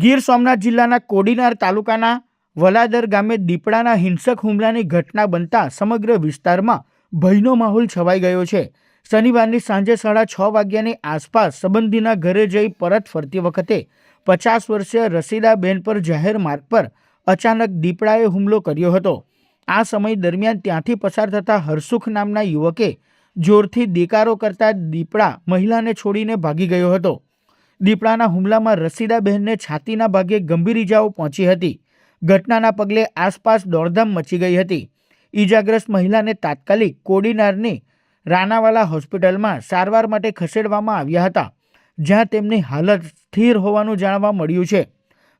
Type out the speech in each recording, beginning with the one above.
ગીર સોમનાથ જિલ્લાના કોડીનાર તાલુકાના વલાદર ગામે દીપડાના હિંસક હુમલાની ઘટના બનતા સમગ્ર વિસ્તારમાં ભયનો માહોલ છવાઈ ગયો છે. શનિવારની સાંજે સાડા છ વાગ્યાની આસપાસ સંબંધીના ઘરે જઈ પરત ફરતી વખતે પચાસ વર્ષીય રસીદાબેન પર જાહેર માર્ગ પર અચાનક દીપડાએ હુમલો કર્યો હતો. આ સમય દરમિયાન ત્યાંથી પસાર થતા હરસુખ નામના યુવકે જોરથી દેકારો કરતા દીપડા મહિલાને છોડીને ભાગી ગયો હતો. દીપડાના હુમલામાં રસીદાબહેનને છાતીના ભાગે ગંભીર ઇજાઓ પહોંચી હતી. ઘટનાના પગલે આસપાસ દોડધામ મચી ગઈ હતી. ઈજાગ્રસ્ત મહિલાને તાત્કાલિક કોડીનારની રાનાવાલા હોસ્પિટલમાં સારવાર માટે ખસેડવામાં આવ્યા હતા, જ્યાં તેમની હાલત સ્થિર હોવાનું જાણવા મળ્યું છે.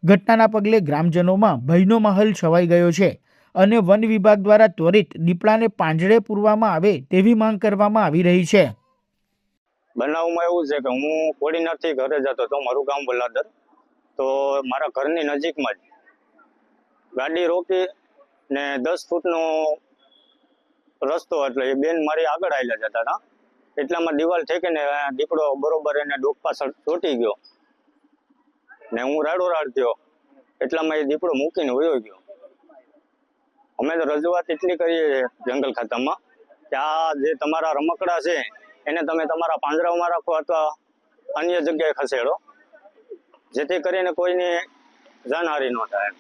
ઘટનાના પગલે ગ્રામજનોમાં ભયનો માહોલ છવાઈ ગયો છે અને વન વિભાગ દ્વારા ત્વરિત દીપડાને પાંજરે પૂરવામાં આવે તેવી માંગ કરવામાં આવી રહી છે. બનાવમાં એવું છે કે હું કોડીનારથી ઘરે જતો હતો, મારું ગામ વલાદર તો મારા ઘરની નજીકમાં જ ગાડી રોકી ને દસ ફૂટનો રસ્તો એટલે એ બેન મારી આગળ આવેલા જતા હતા. એટલામાં દિવાલ ઠેકીને દીપડો બરોબર એને ડોક પાછળ ચોટી ગયો. ને હું રાડો રાડ થયો. એટલામાં એ દીપડો મૂકીને વયો ગયો. અમે તો રજૂઆત એટલી કરીએ જંગલ ખાતામાં કે આ જે તમારા રમકડા છે એને તમે તમારા પાંજરાઓમાં રાખો અથવા અન્ય જગ્યાએ ખસેડો. જેથી કરીને કોઈની જાનહારી ન થાય.